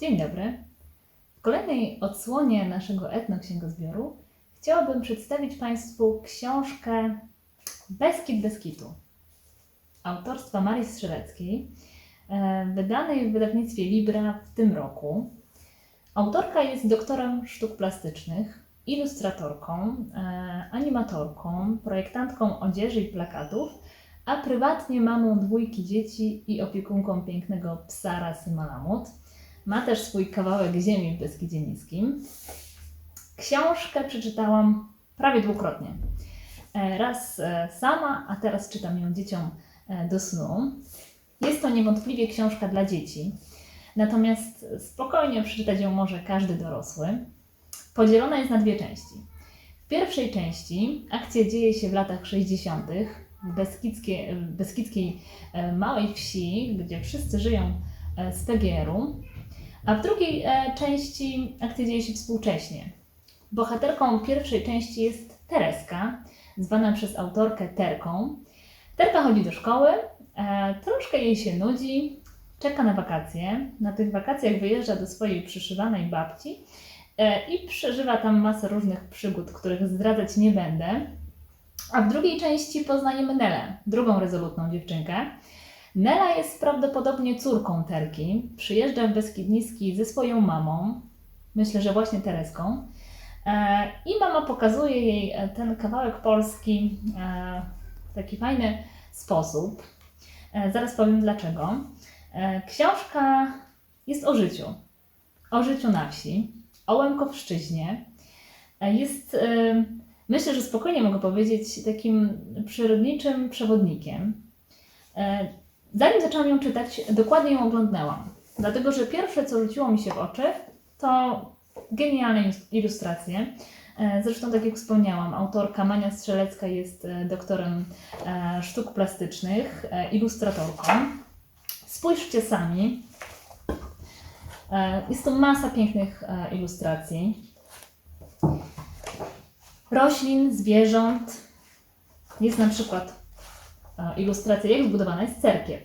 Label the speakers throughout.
Speaker 1: Dzień dobry. W kolejnej odsłonie naszego etnoksięgozbioru chciałabym przedstawić Państwu książkę Beskid Beskitu autorstwa Marii Strzeleckiej, e, wydanej w wydawnictwie Libra w tym roku. Autorka jest doktorem sztuk plastycznych, ilustratorką, e, animatorką, projektantką odzieży i plakatów, a prywatnie mamą dwójki dzieci i opiekunką pięknego psa rasy Malamut. Ma też swój kawałek ziemi w Beskidzie Niskim. Książkę przeczytałam prawie dwukrotnie. E, Raz e, sama, a teraz czytam ją dzieciom e, do snu. Jest to niewątpliwie książka dla dzieci, natomiast spokojnie przeczytać ją może każdy dorosły. Podzielona jest na dwie części. W pierwszej części akcja dzieje się w latach 60. w beskidzkie, beskidzkiej małej wsi, gdzie wszyscy żyją z PGR-u, a w drugiej e, części akcja dzieje się współcześnie. Bohaterką pierwszej części jest Tereska, zwana przez autorkę Terką. Terka chodzi do szkoły, e, troszkę jej się nudzi, czeka na wakacje. Na tych wakacjach wyjeżdża do swojej przyszywanej babci e, i przeżywa tam masę różnych przygód, których zdradzać nie będę. A w drugiej części poznajemy Nelę, drugą rezolutną dziewczynkę. Nela jest prawdopodobnie córką Terki. Przyjeżdża w Beskid Niski ze swoją mamą, myślę, że właśnie Tereską. E, I mama pokazuje jej e, ten kawałek Polski e, w taki fajny sposób. Zaraz powiem dlaczego. Książka jest o życiu. O życiu na wsi, o Łemkowszczyźnie. Jest, myślę, że spokojnie mogę powiedzieć, takim przyrodniczym przewodnikiem. Zanim zaczęłam ją czytać, dokładnie ją oglądnęłam. Dlatego, że pierwsze, co rzuciło mi się w oczy, to genialne ilus- ilustracje. E, Zresztą, tak jak wspomniałam, autorka Mania Strzelecka jest e, doktorem e, sztuk plastycznych, ilustratorką. Spójrzcie sami. Jest tu masa pięknych ilustracji. Roślin, zwierząt. Jest na przykład ilustracja, jak zbudowana jest cerkiew.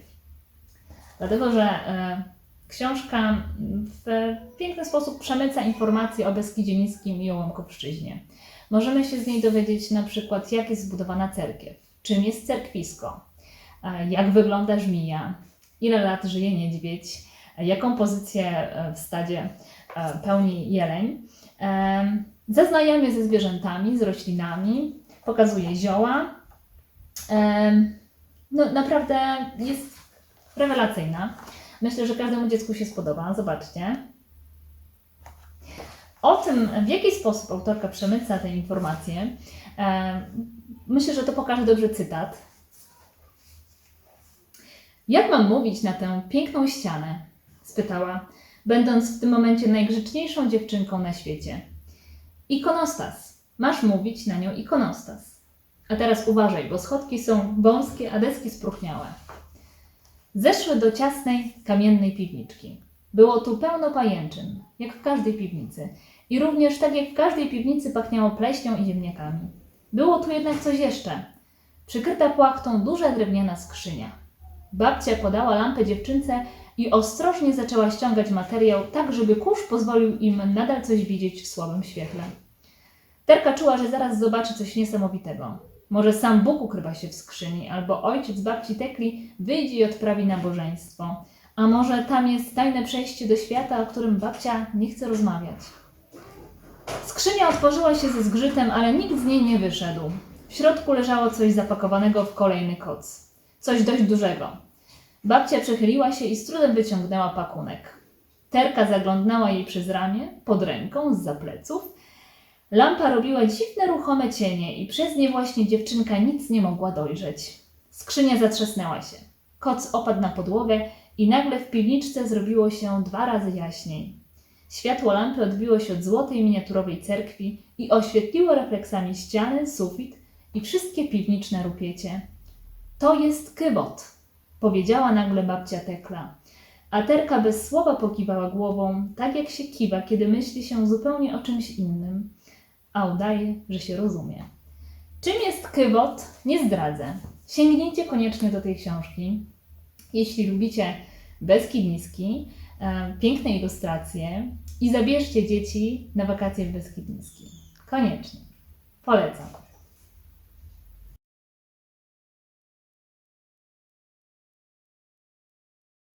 Speaker 1: Dlatego, że e, książka w piękny sposób przemyca informacje o Beskidzie Niskim i o Łomkowszczyźnie. Możemy się z niej dowiedzieć na przykład, jak jest zbudowana cerkiew, czym jest cerkwisko, jak wygląda żmija, ile lat żyje niedźwiedź, jaką pozycję e, w stadzie e, pełni jeleń. Zaznajamy ze zwierzętami, z roślinami, pokazuje zioła. No, naprawdę jest rewelacyjna. Myślę, że każdemu dziecku się spodoba. Zobaczcie. O tym, w jaki sposób autorka przemyca te informacje, myślę, że to pokaże dobrze cytat. Jak mam mówić na tę piękną ścianę? spytała, będąc w tym momencie najgrzeczniejszą dziewczynką na świecie. Ikonostas. Masz mówić na nią ikonostas. A teraz uważaj, bo schodki są wąskie, a deski spróchniałe. Zeszły do ciasnej, kamiennej piwniczki. Było tu pełno pajęczyn, jak w każdej piwnicy. I również tak jak w każdej piwnicy pachniało pleśnią i ziemniakami. Było tu jednak coś jeszcze. Przykryta płachtą duża drewniana skrzynia. Babcia podała lampę dziewczynce i ostrożnie zaczęła ściągać materiał, tak żeby kurz pozwolił im nadal coś widzieć w słabym świetle. Terka czuła, że zaraz zobaczy coś niesamowitego. Może sam Bóg ukrywa się w skrzyni, albo ojciec babci Tekli wyjdzie i odprawi nabożeństwo. A może tam jest tajne przejście do świata, o którym babcia nie chce rozmawiać. Skrzynia otworzyła się ze zgrzytem, ale nikt z niej nie wyszedł. W środku leżało coś zapakowanego w kolejny koc. Coś dość dużego. Babcia przechyliła się i z trudem wyciągnęła pakunek. Terka zaglądnęła jej przez ramię, pod ręką, z pleców. Lampa robiła dziwne, ruchome cienie i przez nie właśnie dziewczynka nic nie mogła dojrzeć. Skrzynia zatrzasnęła się. Koc opadł na podłogę i nagle w piwniczce zrobiło się dwa razy jaśniej. Światło lampy odbiło się od złotej miniaturowej cerkwi i oświetliło refleksami ściany, sufit i wszystkie piwniczne rupiecie. To jest kybot, powiedziała nagle babcia Tekla. A Terka bez słowa pokiwała głową, tak jak się kiwa, kiedy myśli się zupełnie o czymś innym, a udaje, że się rozumie. Czym jest kybot? Nie zdradzę. Sięgnijcie koniecznie do tej książki. Jeśli lubicie Beskid Niski, e, piękne ilustracje i zabierzcie dzieci na wakacje w Beskid Niski. Koniecznie. Polecam.